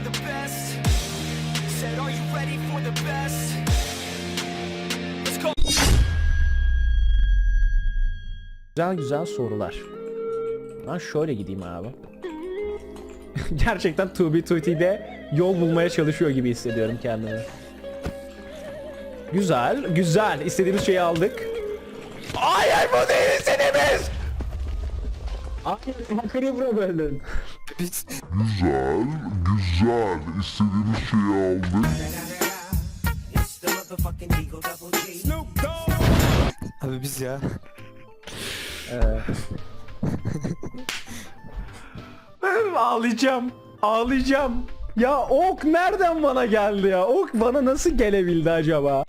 best. Said, Are you ready for the best? Let's go. Güzel güzel sorular. Ben şöyle gideyim abi. Gerçekten Tubi Tuti'de yol bulmaya çalışıyor gibi hissediyorum kendimi. Güzel, güzel. İstediğimiz şeyi aldık. Hayır bu değil istediğimiz! Hayır, hakkını bura böldün. Biz Güzel, güzel. İstediğimiz şeyi aldık. abi biz ya. Ağlayacağım. Ağlayacağım. Ya ok nereden bana geldi ya? Ok bana nasıl gelebildi acaba?